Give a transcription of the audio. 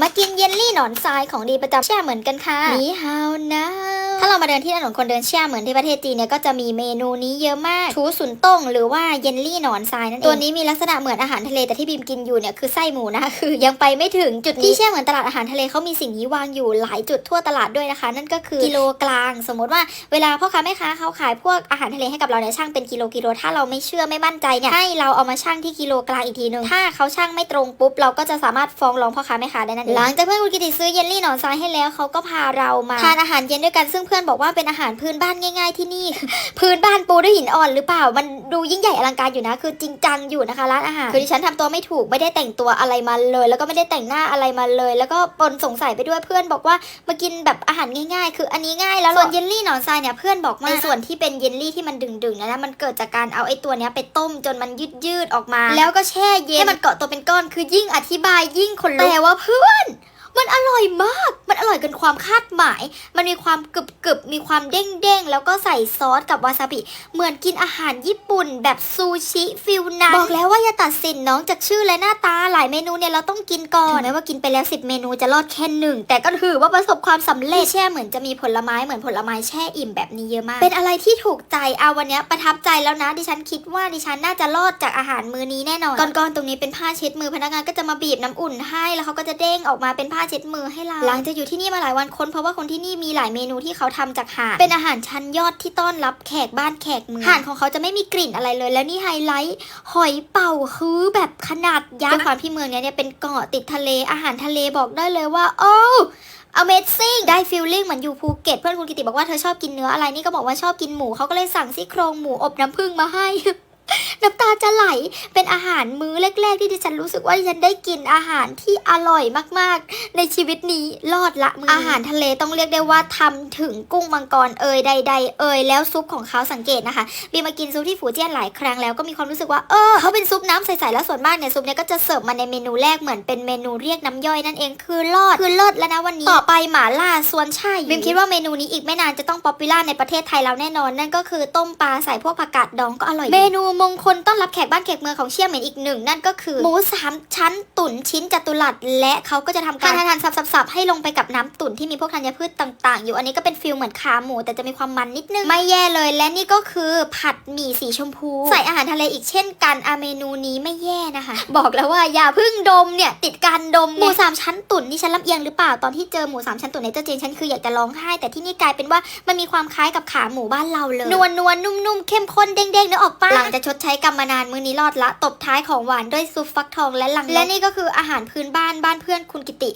มากินเยลลี่หนอนทรายของดีประจำเชียเหมือนกันค่ะนี่ฮาวนะถ้าเรามาเดินที่ถนนคนเดินเชียเหมือนที่ประเทศจีนเนี่ยก็จะมีเมนูนี้เยอะมากชูสุนต้งหรือว่าเยลลี่หนอนทรายนั่นเองตัวนี้มีลักษณะเหมือนอาหารทะเลแต่ที่บีมกินอยู่เนี่ยคือไส้หมูนะคะคือยังไปไม่ถึงจุดนี้ที่เชียเหมือนตลาดอาหารทะเลเขามีสิ่งนี้วางอยู่หลายจุดทั่วตลาดด้วยนะคะ นั่นก็คือกิโลกลาง สมมติว่าเวลาพ่อค้าแม่ค้าเขาขายพวกอาหารทะเลให้กับเราเนี่ยช่างเป็นกิโลกิโลถ้าเราไม่เชื่อไม่มั่นใจเนี่ยให้เราเอามาช่างที่กิโลกลางอีกทีหนึ่งถ้าเขาช่างไม่ตรงปุ๊บเราก็จะสามารถฟ้องร้องพ่อค้าแม่ค้าได้นั่นเองหลังจากเพื่อนคุณกิติซื้อเยลลี่หนอนทรายให้แล้วเขาก็พาเรามาทานอาหารเย็นด้วยกันซึ่งเพื่อนบอกว่าเป็นอาหารพื้นบ้านง่ายๆที่นี่ พื้นบ้านปูด้วยหินอ่อนหรือเปล่า มันดูยิ่งใหญ่อลังการอยู่นะ คือจริงจังอยู่นะคะร้านอาหารคือดิฉันทำตัวไม่ถูกไม่ได้แต่งตัวอะไรมาเลย แล้วก็ไม่ได้แต่งหน้าอะไรมาเลย แล้วก็ปนสงสัยไปด้วยเพื่อนบอกว่ามากินแบบอาหารง่ายๆ คืออันนี้ง่ายแล้วเหรอส่วนเยลลี่หนอนทรายเนี่ยเพื่อนบอกว่าในส่วนที่เป็นเยลลี่ที่มันดึงๆนะนะมันเกิดจากการเอาไอ้ตัวเนี้ยไปต้มจนมันยืดๆออกมา แล้วก็แช่เย็นให้มันเกาะตัวเป็นก้อนคือยิ่งอธิบายยิ่งขนลุกแต่ว่าเพื่อน มันอร่อยมาก มันอร่อยเกินความคาดหมาย มันมีความกรึบกรึบๆมีความเด้งเด้งๆแล้วก็ใส่ซอสกับวาซาบิ เหมือนกินอาหารญี่ปุ่นแบบซูชิฟิลนั้นบอกแล้วว่าอย่าตัดสินน้องจากชื่อและหน้าตา หลายเมนูเนี่ยเราต้องกินก่อนถึงแม้ว่ากินไปแล้ว 10 เมนูจะรอดแค่หนึ่ง แต่ก็ถือว่าประสบความสำเร็จแช่เหมือนจะมีผลไม้เหมือนผลไม้แช่อิ่มแบบนี้เยอะมาก เป็นอะไรที่ถูกใจเอาวันเนี้ยประทับใจแล้วนะ ดิฉันคิดว่าดิฉันน่าจะรอดจากอาหารมื้อนี้แน่นอนก้อนๆตรงนี้เป็นผ้าเช็ดมือพนักงานก็จะมาบีบน้ำอุ่นให้แล้วเขาก็จะเด้งออกมาเป็นผ้าเช็ดมือให้เราหลังจากอยู่ที่นี่มาหลายวันค้นเพราะว่าคนที่นี่มีหลายเมนูที่เขาทำจากห่านเป็นอาหารชั้นยอดที่ต้อนรับแขกบ้านแขกเมืองห่านของเขาจะไม่มีกลิ่นอะไรเลย แล้วนี่ไฮไลท์หอยเป่าคือแบบขนาดยักษ์ด้วยความที่เมืองเนี้ยเนี่ยเป็นเกาะติดทะเลอาหารทะเลบอกได้เลยว่า โอ้ Amazing ได้ฟีลลิ่งเหมือนอยู่ภูเก็ตเพื่อนคุณกิติบอกว่าเธอชอบกินเนื้ออะไรนี่ก็บอกว่าชอบกินหมูเขาก็เลยสั่งซี่โครงหมูอบน้ำผึ้งมาให้ น้ำตาจะไหลเป็นอาหารมื้อแรก ๆ ที่ดิฉันรู้สึกว่าดิฉันได้กินอาหารที่อร่อยมากๆ ในชีวิตนี้รอดละมืออาหารทะเลต้องเรียกได้ว่าทำถึงกุ้งมังกรเอ่ยใด ๆ เอ่ยแล้วซุปของเขาสังเกตนะคะบีมากินซุปที่ฝูเจี้ยนหลายครั้งแล้วก็มีความรู้สึกว่าเออเขาเป็นซุปน้ำใสๆแล้วส่วนมากเนี่ยซุปเนี่ยก็จะเสิร์ฟมาในเมนูแรกเหมือนเป็นเมนูเรียกน้ำย่อยนั่นเองคือรอดคือเลิศแล้วนะวันนี้ต่อไปหม่าล่าส่วนใช่บีมคิดว่าเมนูนี้อีกไม่นานจะต้องป๊อปปูล่าในประเทศไทยเราแน่นอน นั่นก็คือต้มปลาใส่พวกผักกาดดองก็อร่อยดีเมนูมงคลต้อนรับแขกบ้านแขกเมืองของเชียงเหม็นอีกหนึ่งนั่นก็คือหมูสามชั้นตุ๋นชิ้นจัตุรัสและเขาก็จะทำการทานสับๆๆให้ลงไปกับน้ำตุ๋นที่มีพวกธัญพืชต่าง ๆ อยู่อันนี้ก็เป็นฟิลเหมือนขาหมู แต่จะมีความมันนิดนึงไม่แย่เลย และนี่ก็คือผัดหมี่สีชมพู ใส่อาหารทะเลอีกเช่นกันอาเมนูนี้ไม่แย่นะคะ บอกแล้วว่าอย่าเพึ่งดมเนี่ยติดการดมหมูสามชั้นตุ๋นนี่ฉันลำเอียงหรือเปล่าตอนที่เจอหมูสามชั้นตุ๋นในเจ้าจีนฉันคืออยากจะร้องไห้ แต่ที่นี่กลายเป็นว่ามันมีความคล้ายกับขาหมูบ้านเราเลยนวลนวลๆนุ่มๆเข้มข้นเด้งๆนึกออกปะหลังจะชดใช้กรรมมานานมื้อนี้รอดละ ตบท้ายของหวานด้วยซุปฟักทองและลังนกและนี่ก็คืออาหารพื้นบ้านบ้านเพื่อนคุณกิติ